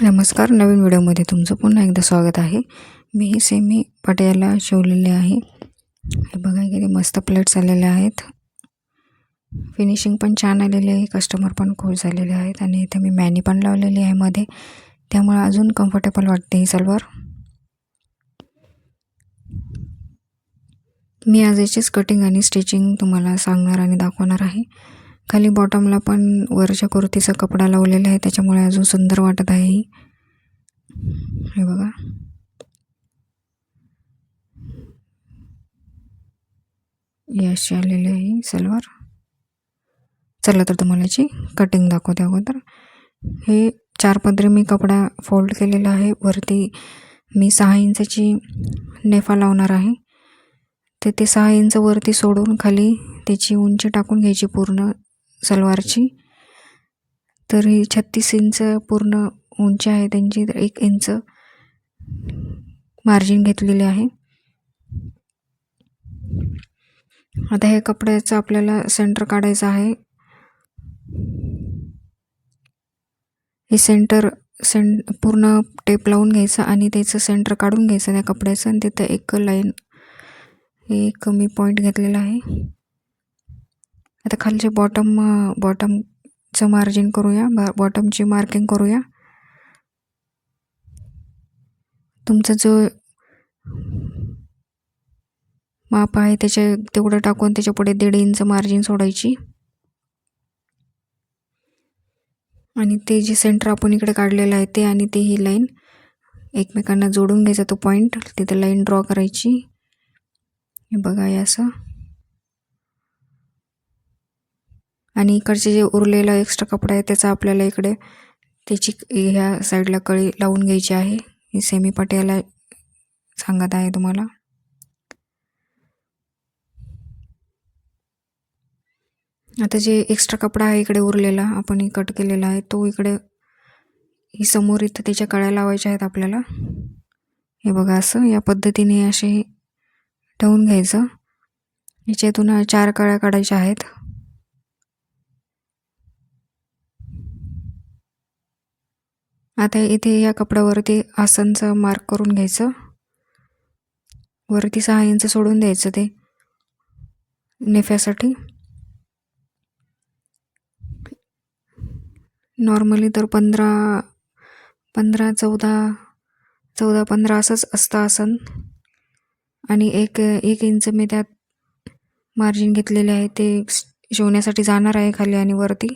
नमस्कार नवीन व्हिडिओमध्ये तुमचं पुन्हा एकदा स्वागत आहे. मी हे सेमी पटियाला शिवलेले आहे. हे बघा किती मस्त प्लेट्स आलेले आहेत. फिनिशिंग पण छान आलेली आहे. कस्टमर पण खुश झालेले आहेत. आणि इथे मी मॅनी पण लावलेली आहे मध्ये. त्यामुळे अजून कम्फर्टेबल वाटते ही सलवार. मी आज याचीच कटिंग आणि स्टिचिंग तुम्हाला सांगणार आणि दाखवणार आहे. खाली बॉटमला पण वरच्या कुर्तीचा कपडा लावलेला आहे. त्याच्यामुळे अजून सुंदर वाटत आहे ही. हे बघा. यश आलेली आहे सलवार. चला तर तुम्हाला याची कटिंग दाखवते अगोदर. हे चार पदरी मी कपडा फोल्ड केलेला आहे. वरती मी सहा इंचाची नेफा लावणार आहे. ते ते सहा इंच वरती सोडून खाली त्याची उंची टाकून घ्यायची पूर्ण. सलवारची. तर ही छत्तीस इंच पूर्ण उंची आहे त्यांची तर एक इंच मार्जिन घेतलेली आहे. आता हे कपड्याचं आपल्याला सेंटर काढायचं आहे. हे सेंटर सें पूर्ण टेप लावून घ्यायचं आणि त्याचं सेंटर काढून घ्यायचं त्या कपड्याचं आणि तिथं एक लाईन हे कमी पॉईंट घेतलेला आहे. आता खालचे बॉटम बॉटमचं मार्जिन करूया. बा बॉटमची मार्किंग करूया. तुमचं जो माप आहे त्याच्या तेवढं टाकून त्याच्या पुढे दीड इंच मार्जिन सोडायची. आणि ते जे सेंटर आपण इकडे काढलेलं आहे ते आणि ते ही लाईन एकमेकांना जोडून घ्यायचा तो पॉईंट तिथे लाईन ड्रॉ करायची. हे बघा असं. आणि इकडचे जे उरलेला एक्स्ट्रा कपडा आहे त्याचा आपल्याला इकडे त्याची ह्या साईडला कळी लावून घ्यायची आहे. ही सेमी पटियाला सांगत आहे तुम्हाला. आता जे एक्स्ट्रा कपडा आहे इकडे उरलेला आपण कट केलेला आहे तो इकडे ही समोर इथं त्याच्या कळ्या लावायच्या आहेत आपल्याला. हे बघा असं या पद्धतीने असे ठेवून घ्यायचं. याच्यातून चार कळ्या काढायच्या आहेत. आता इथे या कपड्यावरती आसनचं मार्क करून घ्यायचं. वरती सहा इंच सोडून द्यायचं ते. नेफ्यासाठी. नॉर्मली तर पंधरा पंधरा चौदा चौदा पंधरा असंच असतं आसन. आणि एक एक इंच मी त्यात मार्जिन घेतलेले आहे ते शिवण्यासाठी जाणार आहे खाली आणि वरती.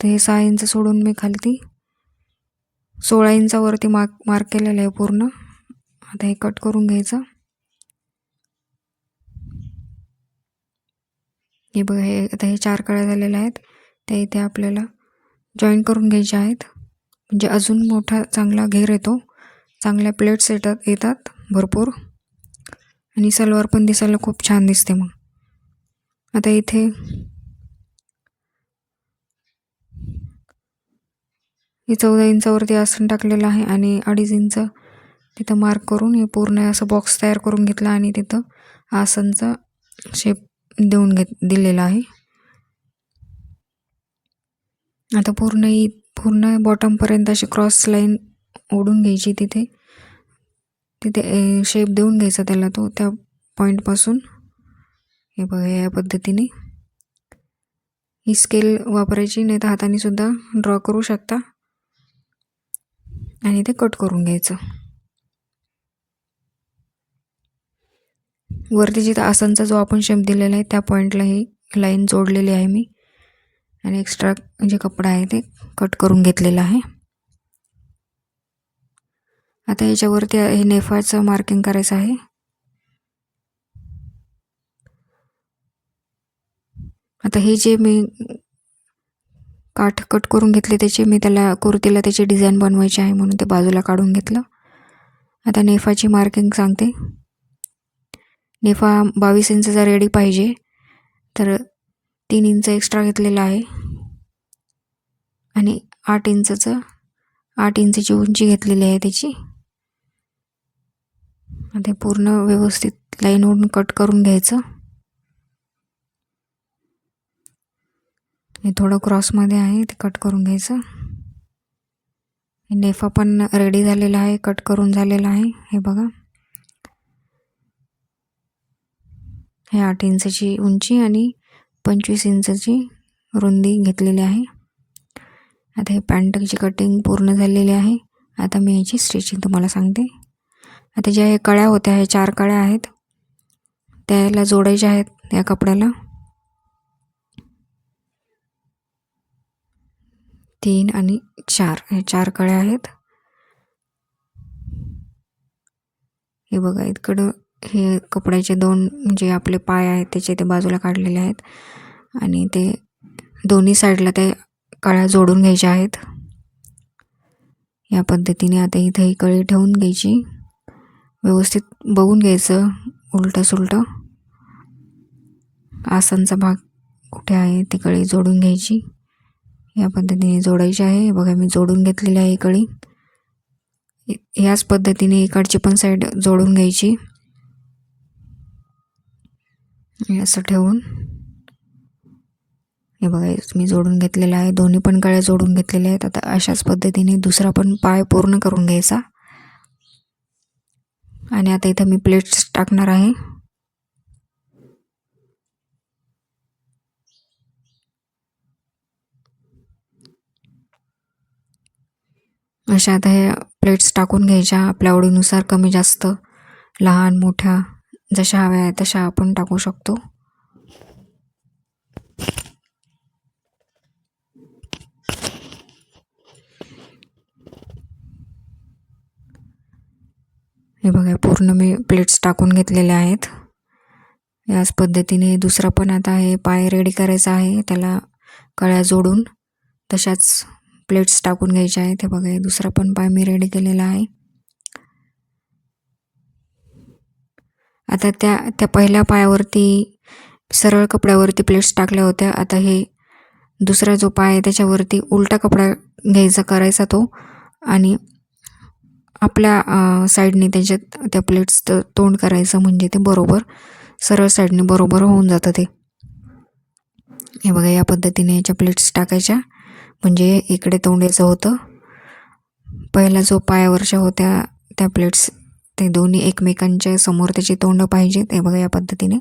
तर हे सहा इंच सोडून मी खालती. सोळा इंचावरती मार्क मार्क केलेलं आहे पूर्ण. आता हे कट करून घ्यायचं. हे बघा हे आता हे चार कळ्या झालेल्या आहेत. त्या इथे आपल्याला जॉईन करून घ्यायचे आहेत. म्हणजे अजून मोठा चांगला घेर येतो. चांगल्या प्लेट्स येतात येतात भरपूर. आणि सलवार पण दिसायला खूप छान दिसते मग. आता इथे हे चौदा इंचावरती आसन टाकलेलं आहे आणि अडीच इंच तिथं मार्क करून हे पूर्ण असं बॉक्स तयार करून घेतला आणि तिथं आसनचा शेप देऊन घेत दिलेला आहे. आता पूर्ण ही पूर्ण बॉटमपर्यंत अशी क्रॉस लाईन ओढून घ्यायची तिथे. तिथे शेप देऊन घ्यायचा त्याला तो त्या पॉईंटपासून हे बघा या पद्धतीने. ही स्केल वापरायची नाही तर हाताने सुद्धा ड्रॉ करू शकता. आणि ते कट करून घ्यायचं. वरती जिथं आसनचा जो आपण शेप दिलेला आहे त्या पॉईंटला ही लाईन जोडलेली आहे मी. आणि एक्स्ट्रा जे कपडा आहे ते कट करून घेतलेलं आहे. आता याच्यावरती हे नेफाचं मार्किंग करायचं आहे. आता हे जे मी काठ कट करून घेतले त्याचे. मी त्याला कुर्तीला त्याची डिझाईन बनवायची आहे म्हणून ते बाजूला काढून घेतलं. आता नेफाची मार्किंग सांगते. नेफा बावीस इंचचा रेडी पाहिजे. तर तीन इंच एक्स्ट्रा घेतलेला आहे. आणि आठ इंचचं आठ इंचची उंची घेतलेली आहे त्याची. आता पूर्ण व्यवस्थित लाईनवरून कट करून घ्यायचं. हे थोडं क्रॉसमध्ये आहे ते कट करून घ्यायचं. नेफा पण रेडी झालेला आहे कट करून झालेला आहे हे बघा. हे आठ इंचची उंची आणि पंचवीस इंचची रुंदी घेतलेली आहे. आता हे पॅन्टची कटिंग पूर्ण झालेली आहे. आता मी याची स्टिचिंग तुम्हाला सांगते. आता ज्या हे कळ्या होत्या हे चार कळ्या आहेत त्याला जोडायच्या आहेत या कपड्याला. तीन आणि चार. हे चार कळ्या आहेत. हे बघा इकडं हे कपड्याचे दोन जे आपले पाय आहेत त्याचे ते बाजूला काढलेले आहेत. आणि ते दोन्ही साईडला ते कळ्या जोडून घ्यायच्या आहेत. या पद्धतीने आता इथं ही कळी ठेवून घ्यायची. व्यवस्थित बघून घ्यायचं उलटं सुलटं आसनचा भाग कुठे आहे ती कळी जोडून घ्यायची. या पद्धतीने जोडायची आहे. बघा मी जोडून घेतलेली आहे इकडे कळी याच पद्धतीने इकडची पण साईड जोडून घ्यायची. असं ठेवून. हे बघा मी जोडून घेतलेलं आहे. दोन्ही पण कळ्या जोडून घेतलेल्या आहेत. आता अशाच पद्धतीने दुसरा पण पाय पूर्ण करून घ्यायचा. आणि आता इथं मी प्लेट्स टाकणार आहे. अशा आता हे प्लेट्स टाकून घ्यायच्या. आपल्या आवडीनुसार कमी जास्त. लहान मोठ्या जशा हव्या आहेत तशा आपण टाकू शकतो. हे बघा पूर्ण मी प्लेट्स टाकून घेतलेले आहेत. याच पद्धतीने दुसरा पण आता हे पाय रेडी करायचा आहे. त्याला कळ्या जोडून तशाच प्लेट्स टाकून घ्यायच्या आहेत. हे बघा दुसरा पण पाय मी रेडी केलेला आहे. आता त्या त्या पहिल्या पायावरती सरळ कपड्यावरती प्लेट्स टाकल्या होत्या. आता हे दुसरा जो पाय आहे त्याच्यावरती उलटा कपडा घ्यायचा करायचा तो. आणि आपल्या साईडने त्याच्यात त्या प्लेट्सचं तोंड करायचं म्हणजे ते बरोबर सरळ साईडने बरोबर होऊन जातं ते. हे बघा या पद्धतीने याच्या प्लेट्स टाकायच्या. म्हणजे इकडे तोंडेचं होतं. पहिला जो पायावरच्या होत्या त्या प्लेट्स ते दोन्ही एकमेकांच्या समोर त्याची तोंड पाहिजेत हे बघा या पद्धतीने.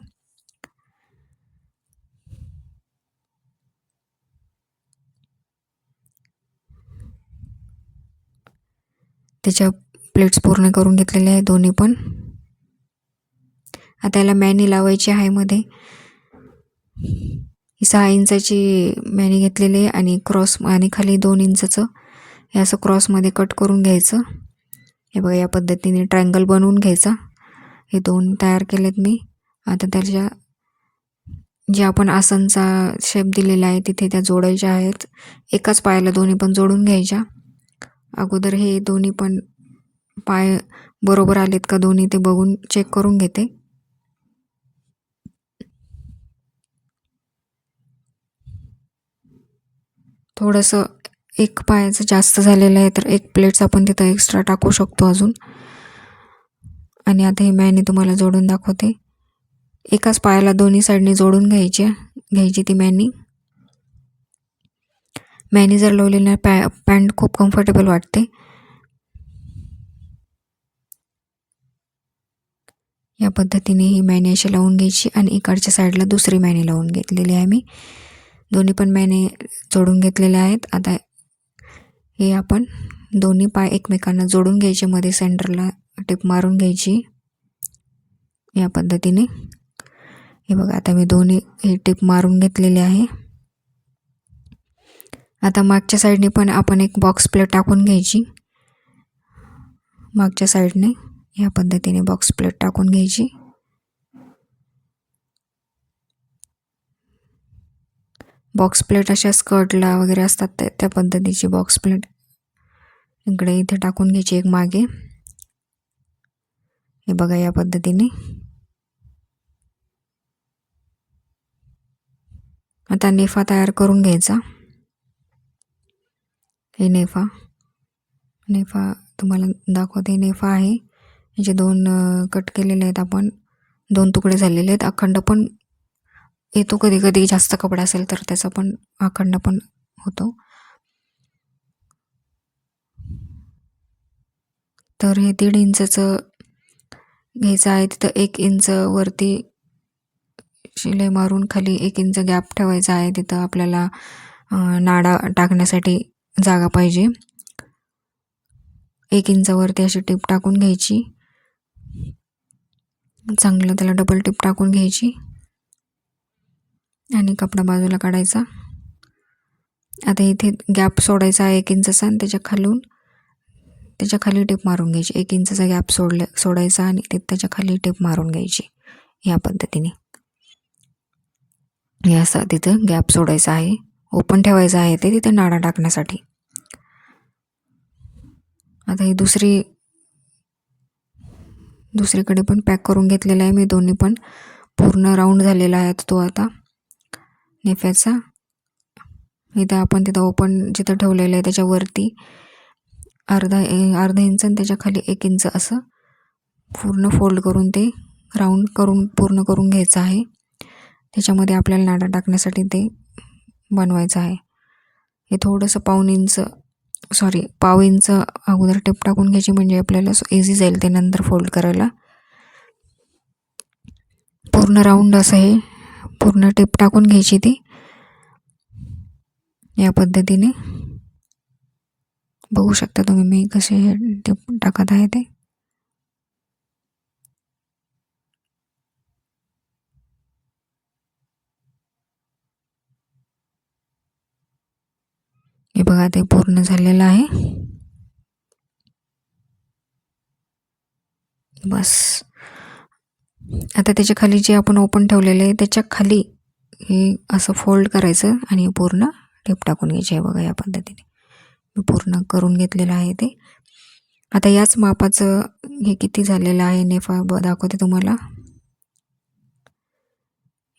त्याच्या प्लेट्स पूर्ण करून घेतलेल्या आहे दोन्ही पण. आता याला मॅनी लावायची आहे मध्ये. ही सहा इंचाची मॅनी घेतलेली आहे आणि क्रॉस आणि खाली दोन इंचाचं. हे असं क्रॉसमध्ये कट करून घ्यायचं. हे बघा या पद्धतीने ट्रायंगल बनवून घ्यायचा. हे दोन तयार केलेत मी. आता त्याच्या जे आपण आसनचा शेप दिलेला आहे तिथे त्या जोडायच्या आहेत. एकाच पायाला दोन्ही पण जोडून घ्यायच्या. अगोदर हे दोन्ही पण पाय बरोबर आलेत का दोन्ही ते बघून चेक करून घेते. थोडंसं एक पायाचं जास्त झालेलं आहे तर एक प्लेट्स आपण तिथं एक्स्ट्रा टाकू शकतो अजून. आणि आता ही मॅनी तुम्हाला जोडून दाखवते. एकाच पायाला दोन्ही साईडने जोडून घ्यायची घ्यायची ती मॅनी मॅनी जर लावलेली पॅ पॅन्ट खूप कम्फर्टेबल वाटते. या पद्धतीने ही मॅनी अशी लावून घ्यायची आणि इकडच्या साईडला दुसरी मॅनी लावून घेतलेली आहे मी. दोन्ही पण मॅने जोडून घेतलेले आहेत. आता हे आपण दोन्ही पाय एकमेकांना जोडून घ्यायचे. मध्ये सेंटरला टिप मारून घ्यायची. या पद्धतीने. हे बघा आता मी दोन्ही हे टिप मारून घेतलेले आहे. आता मागच्या साईडने पण आपण एक बॉक्स प्लेट टाकून घ्यायची. मागच्या साईडने या पद्धतीने बॉक्स प्लेट टाकून घ्यायची. बॉक्स प्लेट अशा स्कर्टला वगैरे असतात त्या त्या पद्धतीची बॉक्स प्लेट इकडे इथे टाकून घ्यायची एक मागे. हे बघा या पद्धतीने. आता नेफा तयार करून घ्यायचा. हे नेफा. नेफा तुम्हाला दाखवते नेफा आहे. याचे दोन कट केलेले आहेत आपण. दोन तुकडे झालेले आहेत. अखंड पण येतो कधी कधी जास्त कपडा असेल तर त्याचा पण आखंड पण होतो. तर हे दीड इंचचं घ्यायचं आहे. तिथं एक इंच वरती शिलाई मारून खाली एक इंच गॅप ठेवायचा आहे. तिथं आपल्याला नाडा टाकण्यासाठी जागा पाहिजे. एक इंचावरती अशी टीप टाकून घ्यायची. चांगलं त्याला डबल टीप टाकून घ्यायची. आणि कपडा बाजूला काढायचा. आता इथे गॅप सोडायचा आहे एक इंचचा आणि त्याच्या खालून त्याच्याखाली टेप मारून घ्यायची. एक इंचचा गॅप सोडल्या सोडायचा आणि ते त्याच्याखाली टेप मारून घ्यायची. या पद्धतीने. हे असं तिथं गॅप सोडायचा आहे. ओपन ठेवायचं आहे ते तिथे नाडा टाकण्यासाठी. आता ही दुसरी दुसरीकडे पण पॅक करून घेतलेला आहे. मी दोन्ही पण पूर्ण राऊंड झालेला आहे तो आता. नेफ्याचा इथं आपण तिथं ओपन जिथं ठेवलेलं आहे त्याच्यावरती अर्धा अर्धा इंच आणि त्याच्याखाली एक इंच असं पूर्ण फोल्ड करून ते राऊंड करून पूर्ण करून घ्यायचं आहे. त्याच्यामध्ये आपल्याला नाडा टाकण्यासाठी ते बनवायचं आहे. हे थोडंसं पाऊन इंच सॉरी पाव इंच अगोदर टेप टाकून घ्यायची म्हणजे आपल्याला इझी जाईल ते नंतर फोल्ड करायला. पूर्ण राऊंड असं हे पूर्ण टेप टाकून घ्यायची ती. या पद्धतीने. बघू शकता तुम्ही मी कसे हे टेप टाकत आहे ते. हे बघा ते पूर्ण झालेलं आहे. बस. आता त्याच्याखाली जे आपण ओपन ठेवलेलं आहे त्याच्याखाली हे असं फोल्ड करायचं आणि पूर्ण टेप टाकून घ्यायचे आहे बघा या पद्धतीने. मी पूर्ण करून घेतलेलं आहे ते. आता याच मापाचं हे किती झालेलं आहे नेफा ब दाखवते तुम्हाला.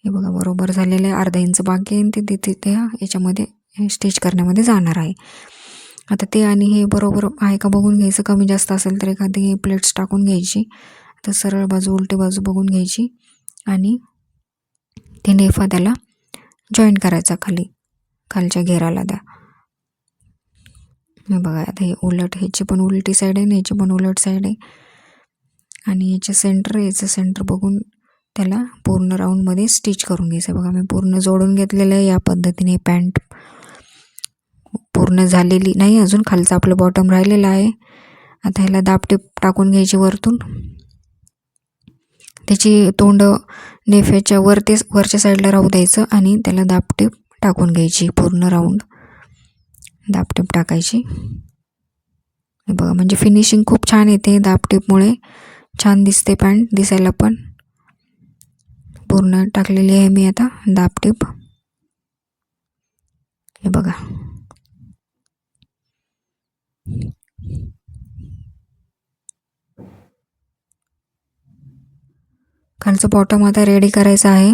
हे बघा बरोबर झालेलं आहे. अर्धा इंच बाकी आहे ते तिथे त्या याच्यामध्ये स्टिच करण्यामध्ये जाणार आहे. आता ते आणि हे बरोबर आहे का बघून घ्यायचं कमी जास्त असेल तर एखादी प्लेट्स टाकून घ्यायची. आता सरळ बाजू उलटी बाजू बघून घ्यायची आणि ते नेफा त्याला जॉईन करायचा खाली खालच्या घेराला द्या मी बघा आता हे उलट ह्याची पण उलटी साईड आहे ना ह्याची पण उलट साईड आहे. आणि याचे सेंटर याचं सेंटर बघून त्याला पूर्ण राऊंडमध्ये स्टिच करून घ्यायचं. बघा मी पूर्ण जोडून घेतलेलं आहे या पद्धतीने पॅन्ट पूर्ण झालेली नाही अजून खालचं आपलं बॉटम राहिलेलं आहे. आता ह्याला दापटीप टाकून घ्यायची वरतून. त्याची तोंड नेफ्याच्या वरते वरच्या साईडला राहू द्यायचं आणि त्याला दापटीप टाकून घ्यायची पूर्ण राऊंड दापटीप टाकायची. बघा म्हणजे फिनिशिंग खूप छान येते दापटीपमुळे. छान दिसते पॅन्ट दिसायला पण. पूर्ण टाकलेली आहे मी आता दापटीप. हे बघा. खालचं बॉटम आता रेडी करायचं आहे.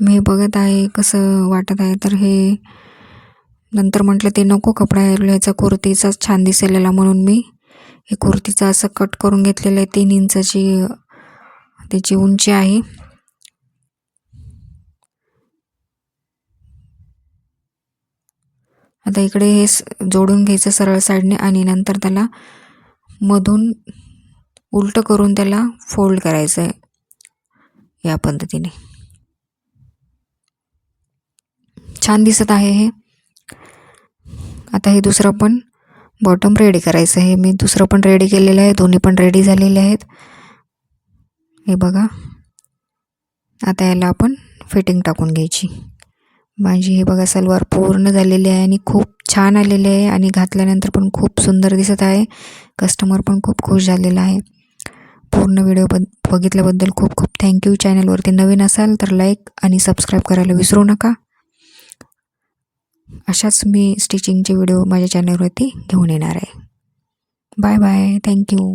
मी बघत आहे कसं वाटत आहे. तर हे नंतर म्हटलं ते नको कपडा ह्याचा कुर्तीचाच छान दिसेलेला म्हणून मी. हे कुर्तीचं असं कट करून घेतलेलं आहे. तीन इंचाची त्याची उंची आहे. आता इकडे हे जोडून घ्यायचं सरळ साईडने आणि नंतर त्याला मधून उलटं करून त्याला फोल्ड करायचं आहे या पद्धतीने. छान दिसत आहे हे. आता हे दुसरं पण बॉटम रेडी करायचं आहे. मी दुसरं पण रेडी केलेलं आहे. दोन्ही पण रेडी झालेले आहेत. हे बघा. आता याला आपण फिटिंग टाकून घ्यायची. माझी हे बघा सलवार पूर्ण झालेली आहे आणि खूप छान आलेली आहे आणि घातल्यानंतर पण खूप सुंदर दिसत आहे. कस्टमर पण खूप खुश झालेला आहे. पूर्ण व्हिडिओ बद बघितल्याबद्दल खूप खूप थँक्यू चॅनलवरती नवीन असाल तर लाईक आणि सबस्क्राईब करायला विसरू नका. अशाच मी स्टिचिंगचे व्हिडिओ माझ्या चॅनलवरती घेऊन येणार आहे. Bye bye thank you